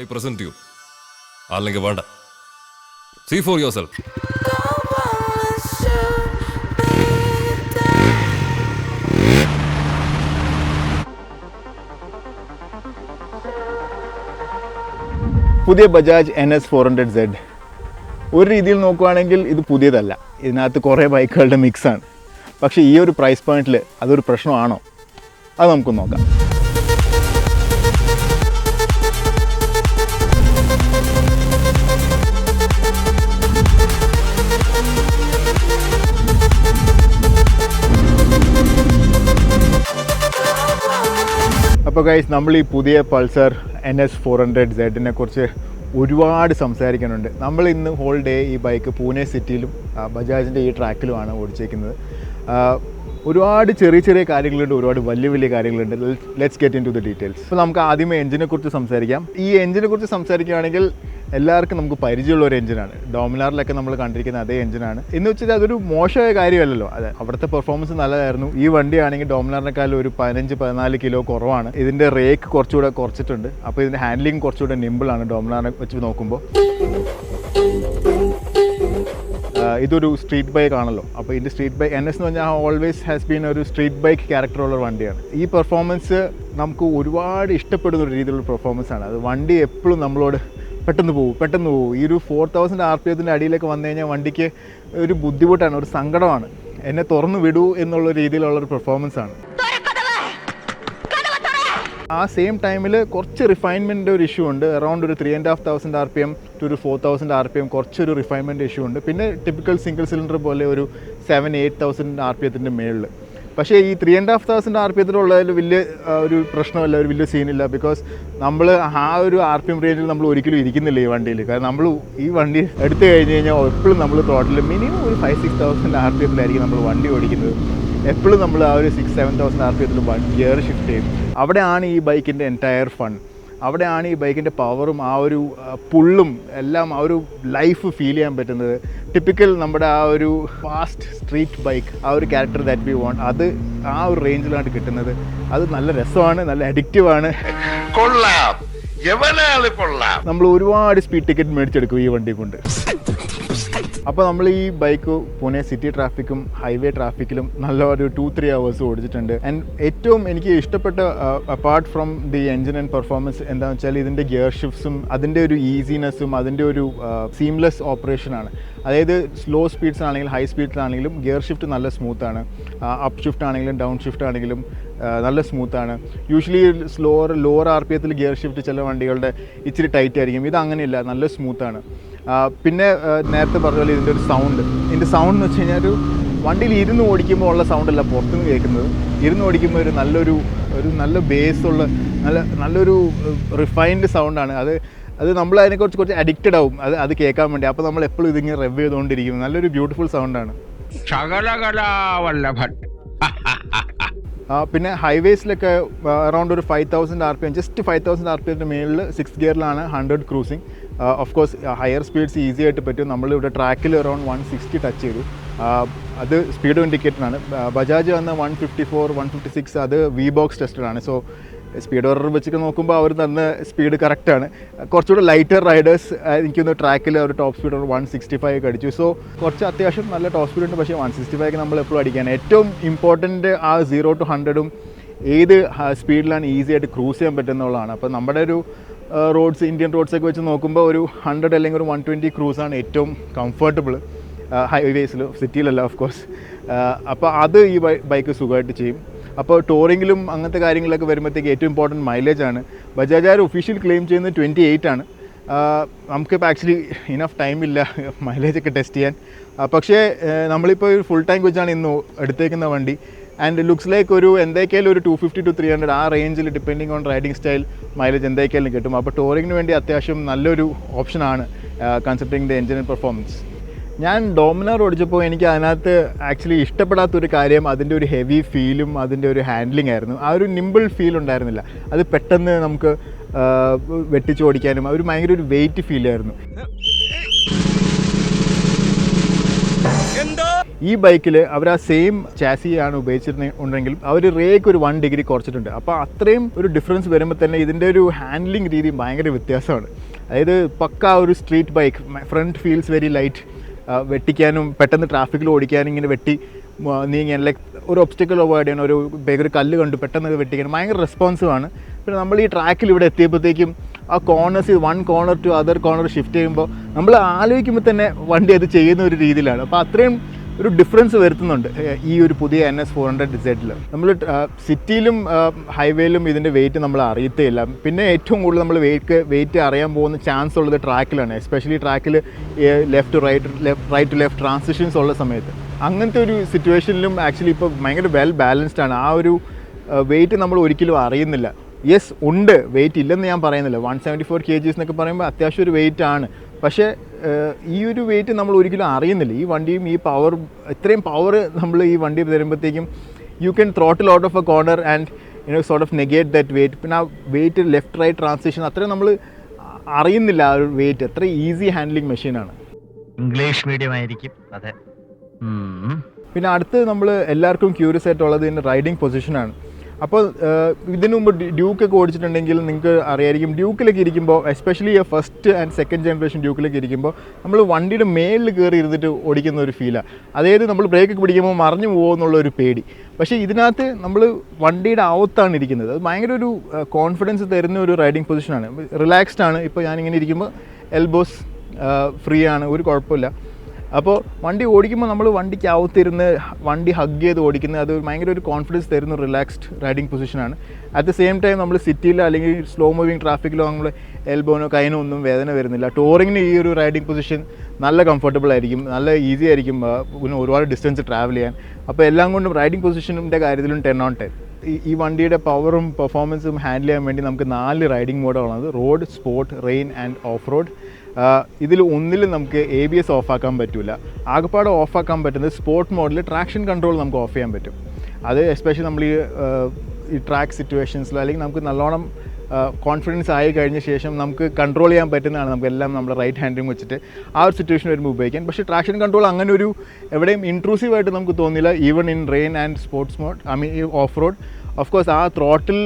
I present you അല്ലെങ്കിൽ വേണ്ട. See four yourself പുതിയ Bajaj N S four hundred Z ഒരു രീതിയിൽ നോക്കുവാണെങ്കിൽ ഇത് പുതിയതല്ല. ഇതിനകത്ത് കുറേ ബൈക്കുകളുടെ മിക്സാണ് പക്ഷേ ഈ ഒരു പ്രൈസ് പോയിന്റിൽ അതൊരു പ്രശ്നമാണോ? അത് നമുക്ക് നോക്കാം. അപ്പോൾ ഗൈസ് നമ്മൾ ഈ പുതിയ Pulsar N S four hundred സെഡിനെ കുറിച്ച് ഒരുപാട് സംസാരിക്കാനുണ്ട്. നമ്മൾ ഇന്ന് ഹോൾ ഡേ ഈ ബൈക്ക് പൂനെ സിറ്റിയിലും ബജാജിന്റെ ഈ ട്രാക്കിലുമാണ് ഓടിച്ചേക്കുന്നത്. ഒരുപാട് ചെറിയ ചെറിയ കാര്യങ്ങളുണ്ട് ഒരുപാട് വലിയ വലിയ കാര്യങ്ങളുണ്ട്. Let's get into the details അപ്പോൾ നമുക്ക് ആദ്യമേ എഞ്ചിനെ കുറിച്ച് സംസാരിക്കാം. ഈ എഞ്ചിനെ കുറിച്ച് സംസാരിക്കുകയാണെങ്കിൽ എല്ലാവർക്കും നമുക്ക് പരിചയമുള്ള ഒരു എഞ്ചിനാണ് ഡോമിനാറിലൊക്കെ നമ്മൾ കണ്ടിരിക്കുന്ന അതേ എഞ്ചിനാണ് എന്ന് വെച്ചാൽ അതൊരു മോശമായ കാര്യമല്ലല്ലോ. അതെ അവിടുത്തെ പെർഫോമൻസ് നല്ലതായിരുന്നു. ഈ വണ്ടിയാണെങ്കിൽ ഡോമിനാറിനെക്കാളും ഒരു പതിനഞ്ച് പതിനാല് കിലോ കുറവാണ്. ഇതിന്റെ റേക്ക് കുറച്ചുകൂടെ കുറച്ചിട്ടുണ്ട്. അപ്പോൾ ഇതിന്റെ ഹാൻഡ്ലിംഗ് കുറച്ചുകൂടെ നിമ്പിളാണ് ഡോമിനാറിനെ വെച്ച് നോക്കുമ്പോൾ. ഇതൊരു സ്ട്രീറ്റ് ബൈക്ക് ആണല്ലോ. അപ്പോൾ ഇതിന്റെ സ്ട്രീറ്റ് ബൈക്ക് എൻ എസ് എന്ന് പറഞ്ഞാൽ ഓൾവേസ് ഹാസ് ബീൻ ഒരു സ്ട്രീറ്റ് ബൈക്ക് ക്യാരക്ടറുള്ള വണ്ടിയാണ്. ഈ പെർഫോമൻസ് നമുക്ക് ഒരുപാട് ഇഷ്ടപ്പെടുന്ന ഒരു രീതിയിലുള്ള പെർഫോമൻസ് ആണ്. അത് വണ്ടി എപ്പോഴും നമ്മളോട് പെട്ടെന്ന് പോകും പെട്ടെന്ന് പോകും ഈ ഒരു ഫോർ തൗസൻഡ് ആർ പി എത്തിന്റെ അടിയിലേക്ക് വന്നു കഴിഞ്ഞാൽ വണ്ടിക്ക് ഒരു ബുദ്ധിമുട്ടാണ് ഒരു സങ്കടമാണ്. എന്നെ തുറന്നു വിടൂ എന്നുള്ള രീതിയിലുള്ള ഒരു പെർഫോമൻസ് ആണ്. ആ സെയിം ടൈമിൽ കുറച്ച് റിഫൈൻമെന്റ് ഒരു ഇഷ്യൂ ഉണ്ട്. അറൗണ്ട് ഒരു three and half thousand R P M to ഒരു four thousand R P M കുറച്ചൊരു റിഫൈൻമെന്റ് ഇഷ്യൂ ഉണ്ട്. പിന്നെ ടിപ്പിക്കൽ സിംഗിൾ സിലിണ്ടർ പോലെ ഒരു seven eight thousand R P എത്തിന്റെ മേളിൽ പക്ഷേ ഈ three and half thousand R P എത്തിലുള്ളതിൽ വലിയ ഒരു പ്രശ്നമല്ല ഒരു വലിയ സീനില്ല ബിക്കോസ് നമ്മൾ ആ ഒരു ആർ പി എം റേഞ്ചിൽ നമ്മൾ ഒരിക്കലും ഇരിക്കുന്നില്ല ഈ വണ്ടിയിൽ കാരണം നമ്മൾ ഈ വണ്ടി എടുത്തു കഴിഞ്ഞ് കഴിഞ്ഞാൽ എപ്പോഴും നമ്മൾ ടോട്ടൽ മിനിമം ഒരു five six thousand R P എത്തിലായിരിക്കും നമ്മൾ വണ്ടി ഓടിക്കുന്നത്. എപ്പോഴും നമ്മൾ ആ ഒരു six seven thousand R P എത്തിൽ gear shift ചെയ്യും. അവിടെയാണ് ഈ ബൈക്കിന്റെ എന്റയർ ഫൺ അവിടെയാണ് ഈ ബൈക്കിന്റെ പവറും ആ ഒരു പുള്ളും എല്ലാം ആ ഒരു ലൈഫ് ഫീൽ ചെയ്യാൻ പറ്റുന്നത്. ടിപ്പിക്കൽ നമ്മുടെ ആ ഒരു ഫാസ്റ്റ് സ്ട്രീറ്റ് ബൈക്ക് ആ ഒരു ക്യാരക്ടർ ദാറ്റ് ബി വോണ്ട് അത് ആ ഒരു റേഞ്ചിലാണ് കിട്ടുന്നത്. അത് നല്ല രസമാണ് നല്ല അഡിക്റ്റീവ് ആണ്. കൊള്ളാം. നമ്മൾ ഒരുപാട് സ്പീഡ് ടിക്കറ്റ് മേടിച്ചെടുക്കും ഈ വണ്ടി കൊണ്ട്. അപ്പോൾ നമ്മൾ ഈ ബൈക്ക് പൂനെ സിറ്റി ട്രാഫിക്കും ഹൈവേ ട്രാഫിക്കിലും നല്ല ഒരു ടു ത്രീ അവേഴ്സ് ഓടിച്ചിട്ടുണ്ട്. ആൻഡ് ഏറ്റവും എനിക്ക് ഇഷ്ടപ്പെട്ട apart from the engine and performance എന്താണെന്ന് വെച്ചാൽ ഇതിന്റെ ഗിയർ ഷിഫ്റ്റ്സും അതിന്റെ ഒരു ഈസിനെസ്സും അതിന്റെ ഒരു സീംലെസ് ഓപ്പറേഷനാണ് അതായത് സ്ലോ സ്പീഡ്സിനാണെങ്കിലും ഹൈ സ്പീഡിലാണെങ്കിലും ഗിയർ ഷിഫ്റ്റ് നല്ല സ്മൂത്താണ് അപ്പ് ഷിഫ്റ്റ് ആണെങ്കിലും ഡൗൺ ഷിഫ്റ്റ് ആണെങ്കിലും നല്ല സ്മൂത്താണ് usually slower lower R P എത്തിൽ gear shift ചില വണ്ടികളുടെ ഇച്ചിരി ടൈറ്റ് ആയിരിക്കും. ഇത് അങ്ങനെയില്ല നല്ല സ്മൂത്താണ് പിന്നെ നേരത്തെ പറഞ്ഞ പോലെ ഇതിന്റെ ഒരു സൗണ്ട് ഇതിന്റെ സൗണ്ട് എന്ന് വെച്ച് കഴിഞ്ഞാൽ ഒരു വണ്ടിയിൽ ഇരുന്ന് ഓടിക്കുമ്പോൾ ഉള്ള സൗണ്ടല്ല പുറത്തുനിന്ന് കേൾക്കുന്നത്. ഇരുന്ന് ഓടിക്കുമ്പോൾ ഒരു നല്ലൊരു ഒരു നല്ല ബേസ് ഉള്ള നല്ല നല്ലൊരു റിഫൈൻഡ് സൗണ്ടാണ് അത് അത് നമ്മൾ അതിനെക്കുറിച്ച് കുറച്ച് അഡിക്റ്റഡ് ആവും. അത് അത് കേൾക്കാൻ വേണ്ടി. അപ്പോൾ നമ്മൾ എപ്പോഴും ഇതിങ്ങനെ റെവ് ചെയ്തുകൊണ്ടിരിക്കും. നല്ലൊരു ബ്യൂട്ടിഫുൾ സൗണ്ടാണ് ശകലകലാവല്ലഭൻ പിന്നെ ഹൈവേസിലൊക്കെ അറൗണ്ട് ഒരു five thousand R P M just five thousand R P എമ്മിന്റെ മേളിൽ six ഗിയറിലാണ് hundred cruising of course higher speeds easy ആയിട്ട് പറ്റും. നമ്മളിവിടെ ട്രാക്കിൽ അറൗണ്ട് വൺ സിക്സ്റ്റി ടച്ച് ചെയ്തു. അത് സ്പീഡ് ഇൻഡിക്കേറ്ററാണ് ബജാജ് വന്ന one fifty four one fifty six അത് വി ബോക്സ് ടെസ്റ്റഡാണ് സോ സ്പീഡ് ഓർഡർ വെച്ചിട്ട് നോക്കുമ്പോൾ അവർ തന്ന സ്പീഡ് കറക്റ്റാണ് കുറച്ചുകൂടെ ലൈറ്റർ റൈഡേഴ്സ് എനിക്കൊന്ന് ട്രാക്കിൽ ഒരു top speed one sixty five ഒക്കെ അടിച്ചു. സോ കുറച്ച് അത്യാവശ്യം നല്ല ടോപ്പ് സ്പീഡ് ഉണ്ട്. പക്ഷേ വൺ സിക്സ്റ്റി ഫൈവ് നമ്മൾ എപ്പോഴും അടിക്കാൻ. ഏറ്റവും ഇമ്പോർട്ടന്റ് ആ സീറോ ടു ഹൺഡ്രഡും ഏത് സ്പീഡിലാണ് ഈസി ആയിട്ട് ക്രൂസ് ചെയ്യാൻ പറ്റുന്നുള്ളതാണ്. അപ്പോൾ നമ്മുടെ ഒരു റോഡ്സ് ഇന്ത്യൻ റോഡ്സൊക്കെ വെച്ച് നോക്കുമ്പോൾ ഒരു ഹൺഡ്രഡ് അല്ലെങ്കിൽ ഒരു വൺ ട്വന്റി ക്രൂസാണ് ഏറ്റവും കംഫർട്ടബിൾ ഹൈവേസിൽ സിറ്റിയിലല്ല ഓഫ് കോഴ്സ് അപ്പോൾ അത് ഈ ബൈക്ക് സുഖമായിട്ട് ചെയ്യും. അപ്പോൾ ടൂറിങ്ങിലും അങ്ങനത്തെ കാര്യങ്ങളൊക്കെ വരുമ്പോഴത്തേക്ക് ഏറ്റവും ഇമ്പോർട്ടന്റ് മൈലേജ് ആണ്. ബജാജ് ആർ ഒഫീഷ്യൽ ക്ലെയിം ചെയ്യുന്നത് ട്വന്റി എയ്റ്റ് ആണ് നമുക്കിപ്പോൾ ആക്ച്വലി ഇനഫ് ടൈമില്ല മൈലേജ് ഒക്കെ ടെസ്റ്റ് ചെയ്യാൻ. പക്ഷേ നമ്മളിപ്പോൾ ഒരു ഫുൾ ടാങ്ക് വെച്ചാണ് ഇന്ന് എടുത്തേക്കുന്ന വണ്ടി. ആൻഡ് ലുക്സ് ലൈക്ക് ഒരു എന്തൊക്കെയാലും ഒരു two fifty two three hundred ആ റേഞ്ചിൽ depending on riding style mileage എന്തൊക്കെയാലും കിട്ടും. അപ്പോൾ ടൂറിങ്ങിന് വേണ്ടി അത്യാവശ്യം നല്ലൊരു ഓപ്ഷനാണ് കൺസിഡറിങ് ദ എഞ്ചിൻ പെർഫോമൻസ് ഞാൻ ഡോമിനർ ഓടിച്ചപ്പോൾ എനിക്ക് അതിനകത്ത് ആക്ച്വലി ഇഷ്ടപ്പെടാത്തൊരു കാര്യം അതിന്റെ ഒരു ഹെവി ഫീലും അതിന്റെ ഒരു ഹാൻഡ്ലിംഗ് ആയിരുന്നു. ആ ഒരു നിമ്പിൾ ഫീൽ ഉണ്ടായിരുന്നില്ല. അത് പെട്ടെന്ന് നമുക്ക് വെട്ടിച്ച് ഓടിക്കാനും ഒരു ഭയങ്കര ഒരു വെയിറ്റ് ഫീൽ ആയിരുന്നു. ഈ ബൈക്കിൽ അവർ ആ സെയിം ചാസി ആണ് ഉപയോഗിച്ചിരുന്നെങ്കിൽ അവർ റേക്ക് ഒരു വൺ ഡിഗ്രി കുറച്ചിട്ടുണ്ട്. അപ്പോൾ അത്രയും ഒരു ഡിഫറൻസ് വരുമ്പോൾ തന്നെ ഇതിന്റെ ഒരു ഹാൻഡ്ലിംഗ് രീതി ഭയങ്കര വ്യത്യാസമാണ്. അതായത് പക്ക ഒരു street bike front feels very light വെട്ടിക്കാനും പെട്ടെന്ന് ട്രാഫിക്കിൽ ഓടിക്കാനും ഇങ്ങനെ വെട്ടി നീങ്ങാൻ ലൈക്ക് ഒരു ഒബ്സ്റ്റക്കിൾ അവോയ്ഡ് ചെയ്യണം ഒരു ഭയങ്കര കല്ല് കണ്ടു പെട്ടെന്ന് വെട്ടിക്കണം. ഭയങ്കര റെസ്പോൺസീവ് ആണ്. പിന്നെ നമ്മൾ ഈ ട്രാക്കിൽ ഇവിടെ എത്തിയപ്പോഴത്തേക്കും ആ corners one corner two other corner shift ചെയ്യുമ്പോൾ നമ്മൾ ആലോചിക്കുമ്പോൾ തന്നെ വണ്ടി അത് ചെയ്യുന്ന ഒരു രീതിയിലാണ്. അപ്പോൾ അത്രയും ഒരു ഡിഫറൻസ് വരുത്തുന്നുണ്ട്. ഈ ഒരു പുതിയ എൻ എസ് ഫോർ ഹൺഡ്രഡ് ഡിസൈറ്റിൽ നമ്മൾ സിറ്റിയിലും ഹൈവേയിലും ഇതിന്റെ വെയിറ്റ് നമ്മൾ അറിയത്തേയില്ല. പിന്നെ ഏറ്റവും കൂടുതൽ നമ്മൾ വെയിറ്റ് വെയിറ്റ് അറിയാൻ പോകുന്ന ചാൻസ് ഉള്ളത് ട്രാക്കിലാണ് എസ്പെഷ്യലി ട്രാക്കിൽ left right left right to left transitions ഉള്ള സമയത്ത്. അങ്ങനത്തെ ഒരു സിറ്റുവേഷനിലും ആക്ച്വലി ഇപ്പോൾ ഭയങ്കര വെൽ ബാലൻസ്ഡ് ആണ്. ആ ഒരു വെയിറ്റ് നമ്മൾ ഒരിക്കലും അറിയുന്നില്ല. യെസ് ഉണ്ട്. വെയിറ്റ് ഇല്ലെന്ന് ഞാൻ പറയുന്നില്ല. One seventy four K Gs എന്നൊക്കെ പറയുമ്പോൾ അത്യാവശ്യം ഒരു വെയിറ്റ് ആണ്. പക്ഷേ ഈ ഒരു വെയിറ്റ് നമ്മൾ ഒരിക്കലും അറിയുന്നില്ല. ഈ വണ്ടിയും ഈ പവർ ഇത്രയും പവർ നമ്മൾ ഈ വണ്ടി തരുമ്പോഴത്തേക്കും you can throttle out of a corner and you know sort of negate that weight പിന്നെ ആ വെയിറ്റ് ലെഫ്റ്റ് റൈറ്റ് ട്രാൻസിഷൻ അത്രയും നമ്മൾ അറിയുന്നില്ല ആ ഒരു വെയിറ്റ് അത്ര ഈസി ഹാൻഡ്ലിങ് മെഷീനാണ് ഇംഗ്ലീഷ് മീഡിയം ആയിരിക്കും. അതെ. പിന്നെ അടുത്ത് നമ്മൾ എല്ലാവർക്കും ക്യൂരിയസ് ആയിട്ടുള്ളത് ഇതിന്റെ റൈഡിങ് പൊസിഷനാണ് അപ്പോൾ ഇതിനു മുമ്പ് ഡ്യൂക്ക് ഡ്യൂക്കൊക്കെ ഓടിച്ചിട്ടുണ്ടെങ്കിൽ നിങ്ങൾക്ക് അറിയായിരിക്കും ഡ്യൂക്കിലൊക്കെ ഇരിക്കുമ്പോൾ especially first and second generation ഡ്യൂക്കിലൊക്കെ ഇരിക്കുമ്പോൾ നമ്മൾ വണ്ടിയുടെ മേളിൽ കയറി ഇരുന്നിട്ട് ഓടിക്കുന്ന ഒരു ഫീലാണ് അതായത് നമ്മൾ ബ്രേക്ക് പിടിക്കുമ്പോൾ മറിഞ്ഞു പോകുമെന്നുള്ള ഒരു പേടി. പക്ഷേ ഇതിനകത്ത് നമ്മൾ വണ്ടിയുടെ അകത്താണ് ഇരിക്കുന്നത്. അത് ഭയങ്കര ഒരു കോൺഫിഡൻസ് തരുന്ന ഒരു റൈഡിങ് പൊസിഷനാണ് റിലാക്സ്ഡ് ആണ്. ഇപ്പോൾ ഞാനിങ്ങനെ ഇരിക്കുമ്പോൾ എൽബോസ് ഫ്രീ ആണ്. ഒരു കുഴപ്പമില്ല. അപ്പോൾ വണ്ടി ഓടിക്കുമ്പോൾ നമ്മൾ വണ്ടിക്ക് അകത്തിരുന്ന് വണ്ടി ഹഗ് ചെയ്ത് ഓടിക്കുന്നത് അത് ഭയങ്കര ഒരു കോൺഫിഡൻസ് തരുന്ന റിലാക്സ്ഡ് റൈഡിങ് പൊസിഷനാണ് അറ്റ് ദ സെയിം ടൈം നമ്മൾ സിറ്റിയിലോ അല്ലെങ്കിൽ സ്ലോ മൂവിങ് ട്രാഫിക്കിലോ നമ്മൾ എൽബോനോ കൈനോ ഒന്നും വേദന വരുന്നില്ല. ടൂറിങ്ങിന് ഈ ഒരു റൈഡിങ് പൊസിഷൻ നല്ല കംഫർട്ടബിൾ ആയിരിക്കും നല്ല ഈസി ആയിരിക്കും പിന്നെ ഒരുപാട് ഡിസ്റ്റൻസ് ട്രാവൽ ചെയ്യാൻ. അപ്പോൾ എല്ലാം കൊണ്ടും റൈഡിങ് പൊസിഷനിന്റെ കാര്യത്തിലും ടെൻ ഓൺ ടെൻ ഈ വണ്ടിയുടെ പവറും പെർഫോമൻസും ഹാൻഡിൽ ചെയ്യാൻ വേണ്ടി നമുക്ക് നാല് riding മോഡുകളാണ് road sport rain and off road ഇതിൽ ഒന്നിലും നമുക്ക് എ ബി എസ് ഓഫാക്കാൻ പറ്റില്ല ആകപ്പാടെ ഓഫാക്കാൻ പറ്റുന്നത് സ്പോർട്ട് മോഡിൽ ട്രാക്ഷൻ കൺട്രോൾ നമുക്ക് ഓഫ് ചെയ്യാൻ പറ്റും. അത് എസ്പെഷ്യലി നമ്മൾ ഈ ഈ ട്രാക്ക് സിറ്റുവേഷൻസിലോ അല്ലെങ്കിൽ നമുക്ക് നല്ലോണം കോൺഫിഡൻസ് ആയി കഴിഞ്ഞ ശേഷം നമുക്ക് കൺട്രോൾ ചെയ്യാൻ പറ്റുന്നതാണ്. നമുക്ക് എല്ലാം നമ്മുടെ റൈറ്റ് ഹാൻഡിലും വെച്ചിട്ട് ആ ഒരു സിറ്റുവേഷൻ വരുമ്പോൾ ഉപയോഗിക്കാൻ. പക്ഷേ ട്രാക്ഷൻ കൺട്രോൾ അങ്ങനെ ഒരു എവിടെയും ഇൻട്രൂസീവായിട്ട് നമുക്ക് തോന്നില്ല. Even in rain and sports mode I mean off road of course ആ ത്രോട്ടിൽ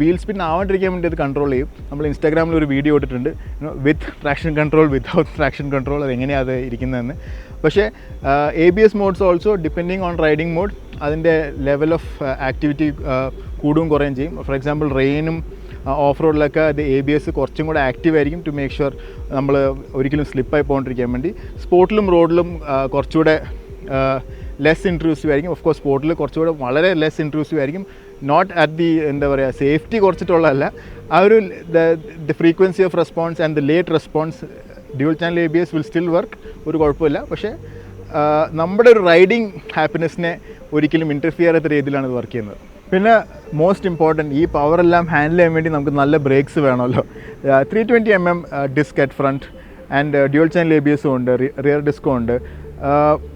വീൽ സ്പിൻ ആവാണ്ടിരിക്കാൻ വേണ്ടി അത് കൺട്രോൾ ചെയ്യും. നമ്മൾ ഇൻസ്റ്റാഗ്രാമിൽ ഒരു വീഡിയോ ഇട്ടിട്ടുണ്ട്. With traction control without traction control അത് എങ്ങനെയാണ് അത് ഇരിക്കുന്നതെന്ന്. പക്ഷേ A B S modes also depending on riding mode അതിന്റെ ലെവൽ ഓഫ് ആക്ടിവിറ്റി കൂടും കുറയും ചെയ്യും. ഫോർ എക്സാമ്പിൾ റെയിനും ഓഫ് റോഡിലൊക്കെ അത് എ ബി എസ് കുറച്ചും കൂടെ ആക്റ്റീവ് ആയിരിക്കും ടു മേക്ക് ഷുവർ നമ്മൾ ഒരിക്കലും സ്ലിപ്പായി പോകാണ്ടിരിക്കാൻ വേണ്ടി. സ്പോർട്ടിലും റോഡിലും കുറച്ചുകൂടെ ലെസ് ഇൻട്രൂസീവ് ആയിരിക്കും. ഓഫ് കോഴ്സ് സ്പോർട്ടിൽ കുറച്ചുകൂടെ വളരെ ലെസ് ഇൻട്രൂസീവ് ആയിരിക്കും. നോട്ട് അറ്റ് ദി എന്താ പറയുക സേഫ്റ്റി കുറച്ചിട്ടുള്ളതല്ല. ആ ഒരു the frequency of response and the late response dual channel A B S will still work ഒരു കുഴപ്പമില്ല. പക്ഷേ നമ്മുടെ ഒരു റൈഡിങ് ഹാപ്പിനെസ്സിനെ ഒരിക്കലും ഇന്റർഫിയർ ചെയ്യാത്ത രീതിയിലാണ് ഇത് വർക്ക് ചെയ്യുന്നത്. പിന്നെ മോസ്റ്റ് ഇമ്പോർട്ടന്റ് ഈ പവർ എല്ലാം ഹാൻഡിൽ ചെയ്യാൻ വേണ്ടി നമുക്ക് നല്ല ബ്രേക്സ് വേണമല്ലോ. Three twenty M M disc at front and dual B എസും ഉണ്ട് റിയർ ഡിസ്കും ഉണ്ട്.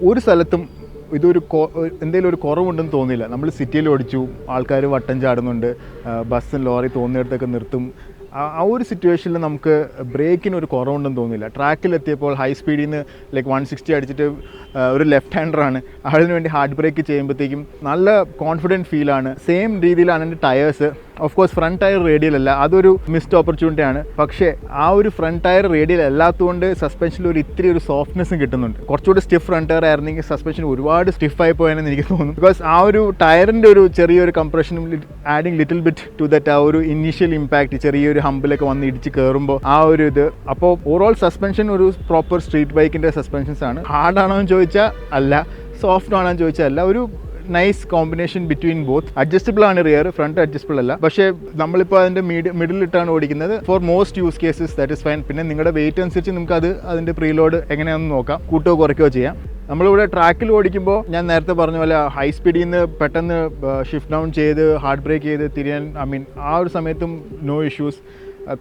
ഒരു സ്ഥലത്തും ഇതൊരു എന്തെങ്കിലും ഒരു കുറവുണ്ടെന്ന് തോന്നിയില്ല. നമ്മൾ സിറ്റിയിൽ ഓടിച്ചു ആൾക്കാർ വട്ടം ചാടുന്നുണ്ട് ബസ്സും ലോറി തോന്നിയിടത്തൊക്കെ നിർത്തും ആ ഒരു സിറ്റുവേഷനിൽ നമുക്ക് ബ്രേക്കിന് ഒരു കുറവുണ്ടെന്ന് തോന്നില്ല. ട്രാക്കിലെത്തിയപ്പോൾ ഹൈ സ്പീഡിൽ നിന്ന് ലൈക്ക് വൺ സിക്സ്റ്റി അടിച്ചിട്ട് ഒരു ലെഫ്റ്റ് ഹാൻഡറാണ് അതിന് വേണ്ടി ഹാർഡ് ബ്രേക്ക് ചെയ്യുമ്പോഴത്തേക്കും നല്ല കോൺഫിഡന്റ് ഫീലാണ് സെയിം രീതിയിലാണ് എന്റെ tyres of course front tyre radial അല്ല അതൊരു മിസ്ഡ് ഓപ്പർച്യൂണിറ്റി ആണ്. പക്ഷേ ആ ഒരു ഫ്രണ്ട് ടയർ റേഡിയൽ അല്ലാത്തതുകൊണ്ട് സസ്പെൻഷനിൽ ഒരു ഇത്തിരി ഒരു സോഫ്റ്റ്നെസ്സും കിട്ടുന്നുണ്ട്. കുറച്ചുകൂടി സ്റ്റിഫ് ഫ്രണ്ട് ടയർ ആയിരുന്നെങ്കിൽ സസ്പെൻഷൻ ഒരുപാട് സ്റ്റിഫ് ആയി പോയെന്ന് എനിക്ക് തോന്നുന്നു. ബിക്കോസ് ആ ഒരു ടയറിന്റെ ഒരു ചെറിയൊരു കംപ്രഷനും adding little bit to that ആ ഒരു ഇനീഷ്യൽ ഇമ്പാക്റ്റ് ചെറിയൊരു ഹമ്പിലൊക്കെ വന്ന് ഇടിച്ച് കയറുമ്പോൾ ആ ഒരു ഇത്. അപ്പോൾ ഓവറോൾ സസ്പെൻഷൻ ഒരു പ്രോപ്പർ സ്ട്രീറ്റ് ബൈക്കിന്റെ സസ്പെൻഷൻസ് ആണ്. ഹാർഡാണോ എന്ന് ചോദിച്ചാൽ അല്ല സോഫ്റ്റ് ആണോ എന്ന് ചോദിച്ചാൽ അല്ല. ഒരു nice combination between both adjustable ആണ് റിയർ ഫ്രണ്ട് അഡ്ജസ്റ്റബിൾ അല്ല. പക്ഷേ നമ്മളിപ്പോൾ അതിന്റെ മിഡിലിട്ടാണ് ഓടിക്കുന്നത്. For most use cases that is fine പിന്നെ നിങ്ങളുടെ വെയിറ്റ് അനുസരിച്ച് നമുക്ക് അത് അതിന്റെ പ്രീലോഡ് എങ്ങനെയാണെന്ന് നോക്കാം. കൂട്ടുകയോ കുറയ്ക്കോ ചെയ്യാം. നമ്മളിവിടെ ട്രാക്കിൽ ഓടിക്കുമ്പോൾ ഞാൻ നേരത്തെ പറഞ്ഞ പോലെ ഹൈ സ്പീഡിൽ നിന്ന് പെട്ടെന്ന് ഷിഫ്റ്റ് ഡൗൺ ചെയ്ത് ഹാർഡ് ബ്രേക്ക് ചെയ്ത് തിരിയാൻ ഐ മീൻ ആ ഒരു സമയത്തും നോ ഇഷ്യൂസ്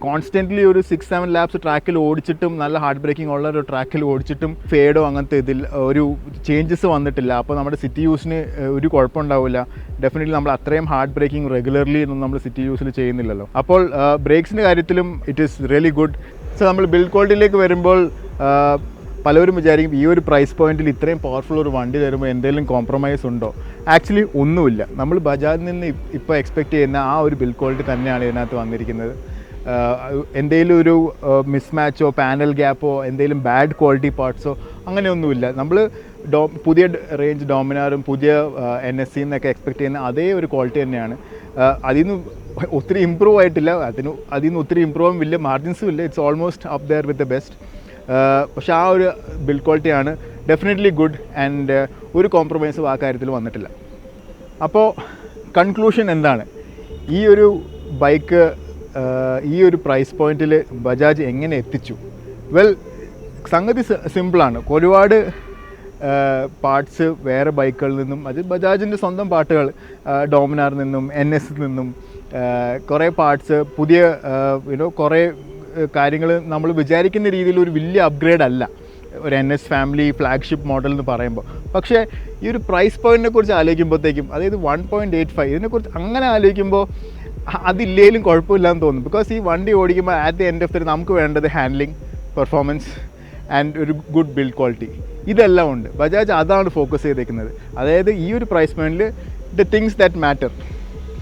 കോൺസ്റ്റന്റ്ലി ഒരു സിക്സ് സെവൻ ലാബ്സ് ട്രാക്കിൽ ഓടിച്ചിട്ടും നല്ല ഹാർഡ് ബ്രേക്കിംഗ് ഉള്ള ഒരു ട്രാക്കിൽ ഓടിച്ചിട്ടും ഫേഡോ അങ്ങനത്തെ ഇതിൽ ഒരു ചേഞ്ചസ് വന്നിട്ടില്ല. അപ്പോൾ നമ്മുടെ സിറ്റി യൂസിന് ഒരു കുഴപ്പമുണ്ടാവില്ല. ഡെഫിനറ്റ്ലി നമ്മൾ അത്രയും ഹാർഡ് ബ്രേക്കിംഗ് റെഗുലർലി ഒന്നും നമ്മൾ സിറ്റി യൂസിൽ ചെയ്യുന്നില്ലല്ലോ. അപ്പോൾ ബ്രേക്സിന്റെ കാര്യത്തിലും it is really good so നമ്മൾ ബിൽഡ് ക്വാളിറ്റിയിലേക്ക് വരുമ്പോൾ പലവരും വിചാരിക്കും ഈ ഒരു പ്രൈസ് പോയിന്റിൽ ഇത്രയും പവർഫുൾ ഒരു വണ്ടി തരുമ്പോൾ എന്തെങ്കിലും കോംപ്രമൈസ് ഉണ്ടോ? ആക്ച്വലി ഒന്നുമില്ല. നമ്മൾ ബജാജിൽ നിന്ന് ഇപ്പോൾ എക്സ്പെക്റ്റ് ചെയ്യുന്ന ആ ഒരു ബിൽഡ് ക്വാളിറ്റി തന്നെയാണ് ഇതിനകത്ത് വന്നിരിക്കുന്നത്. എന്തെങ്കിലും ഒരു മിസ്മാച്ചോ പാനൽ ഗ്യാപ്പോ എന്തെങ്കിലും ബാഡ് ക്വാളിറ്റി പാർട്സോ അങ്ങനെയൊന്നുമില്ല. നമ്മൾ ഡോ പുതിയ റേഞ്ച് ഡോമിനാറും പുതിയ എൻ എസ് സിന്നൊക്കെ എക്സ്പെക്ട് ചെയ്യുന്ന അതേ ഒരു ക്വാളിറ്റി തന്നെയാണ്. അതിൽ നിന്ന് ഒത്തിരി ഇമ്പ്രൂവ് ആയിട്ടില്ല. അതിന് അതിൽ നിന്ന് ഒത്തിരി ഇമ്പ്രൂവും ഇല്ല മാർജിൻസും ഇല്ല. It's almost up there with the best പക്ഷേ ആ ഒരു ബിൽഡ് ക്വാളിറ്റിയാണ് ഡെഫിനറ്റ്ലി ഗുഡ് ആൻഡ് ഒരു കോംപ്രമൈസും ആ കാര്യത്തിൽ വന്നിട്ടില്ല. അപ്പോൾ കൺക്ലൂഷൻ എന്താണ്? ഈ ഒരു ബൈക്ക് ഈ ഒരു പ്രൈസ് പോയിന്റിൽ ബജാജ് എങ്ങനെ എത്തിച്ചു? വെൽ സംഗതി സിമ്പിളാണ് ഒരുപാട് പാർട്സ് വേറെ ബൈക്കുകളിൽ നിന്നും അത് ബജാജിന്റെ സ്വന്തം പാട്ടുകൾ ഡോമിനാറിൽ നിന്നും എൻ എസിൽ നിന്നും കുറേ പാർട്സ് പുതിയ യുനോ കുറേ കാര്യങ്ങൾ നമ്മൾ വിചാരിക്കുന്ന രീതിയിൽ ഒരു വലിയ അപ്ഗ്രേഡ് അല്ല. ഒരു N S family flagship model എന്ന് പറയുമ്പോൾ. പക്ഷേ ഈ ഒരു പ്രൈസ് പോയിന്റിനെ കുറിച്ച് ആലോചിക്കുമ്പോഴത്തേക്കും അതായത് വൺ പോയിന്റ് എയ്റ്റ് ഫൈവ് ഇതിനെക്കുറിച്ച് അങ്ങനെ ആലോചിക്കുമ്പോൾ അതില്ലേലും കുഴപ്പമില്ലാന്ന് തോന്നുന്നു. ബിക്കോസ് ഈ വണ്ടി ഓടിക്കുമ്പോൾ at the end of the നമുക്ക് വേണ്ടത് ഹാൻഡ്ലിംഗ് പെർഫോമൻസ് ആൻഡ് ഒരു ഗുഡ് ബിൽഡ് ക്വാളിറ്റി ഇതെല്ലാം ഉണ്ട്. ബജാജ് അതാണ് ഫോക്കസ് ചെയ്തേക്കുന്നത്. അതായത് ഈ ഒരു പ്രൈസ് പോയിന്റിൽ the things that matter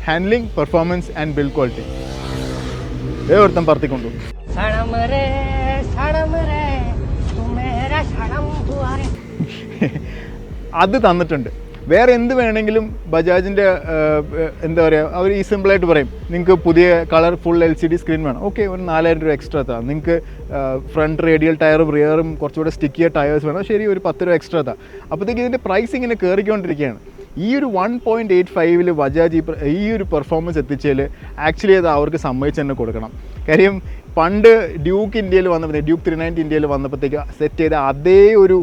handling performance and build quality ഒരുത്തം പറത്തിക്കൊണ്ടു. അത് തന്നിട്ടുണ്ട്. വേറെ എന്ത് വേണമെങ്കിലും ബജാജിന്റെ എന്താ പറയുക അവർ ഈ സിമ്പിളായിട്ട് പറയും. നിങ്ങൾക്ക് പുതിയ colour full L C D screen വേണം. ഓക്കെ ഒരു നാലായിരം രൂപ എക്സ്ട്രാ താ. നിങ്ങൾക്ക് ഫ്രണ്ട് റേഡിയൽ ടയറും റിയറും കുറച്ചുകൂടെ സ്റ്റിക്കിയ ടയേഴ്സ് വേണം. ശരി ഒരു പത്ത് രൂപ എക്സ്ട്രാ താ. അപ്പോഴത്തേക്ക് ഇതിന്റെ പ്രൈസ് ഇങ്ങനെ കയറിക്കൊണ്ടിരിക്കുകയാണ് ഈ ഒരു വൺ പോയിന്റ് എയ്റ്റ് ഫൈവിൽ ബജാജ് ഈ ഒരു പെർഫോമൻസ് എത്തിച്ചതിൽ ആക്ച്വലി അത് അവർക്ക് സമ്മതിച്ച് തന്നെ കൊടുക്കണം. കാര്യം പണ്ട് ഡ്യൂക്ക് ഇന്ത്യയിൽ വന്നപ്പോൾ ഡ്യൂക്ക് ത്രീ നയന്റി ഇന്ത്യയിൽ വന്നപ്പോഴത്തേക്ക് സെറ്റ് ചെയ്ത അതേ ഒരു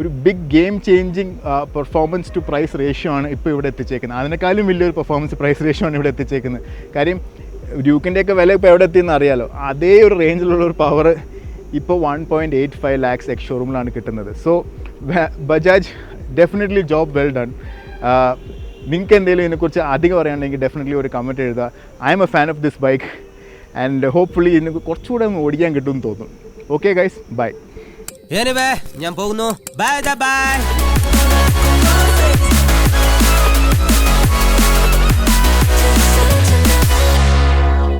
ഒരു big game changing performance to price ratio ആണ് ഇപ്പോൾ ഇവിടെ എത്തിച്ചേക്കുന്നത്. അതിനേക്കാളും വലിയൊരു പെർഫോമൻസ് പ്രൈസ് റേഷ്യോ ആണ് ഇവിടെ എത്തിച്ചേക്കുന്നത്. കാര്യം ഡ്യൂക്കിന്റെയൊക്കെ വില ഇപ്പോൾ എവിടെ എത്തിയെന്ന് അറിയാലോ? അതേ ഒരു റേഞ്ചിലുള്ള ഒരു പവർ ഇപ്പോൾ one point eight five lakhs ex ഷോറൂമിലാണ് കിട്ടുന്നത്. So Bajaj definitely job well done നിങ്ങൾക്ക് എന്തെങ്കിലും ഇതിനെക്കുറിച്ച് അധികം പറയുകയാണെങ്കിൽ ഡെഫിനറ്റ്ലി ഒരു കമന്റ് എഴുതുക. I'm a fan of this bike and hopefully ഇതിന് കുറച്ചുകൂടെ ഒന്ന് ഓടിക്കാൻ കിട്ടുമെന്ന് തോന്നുന്നു. ഓക്കെ ഗൈസ് ബൈ എനിവേ ഞാൻ പോകുന്നു. Bye bye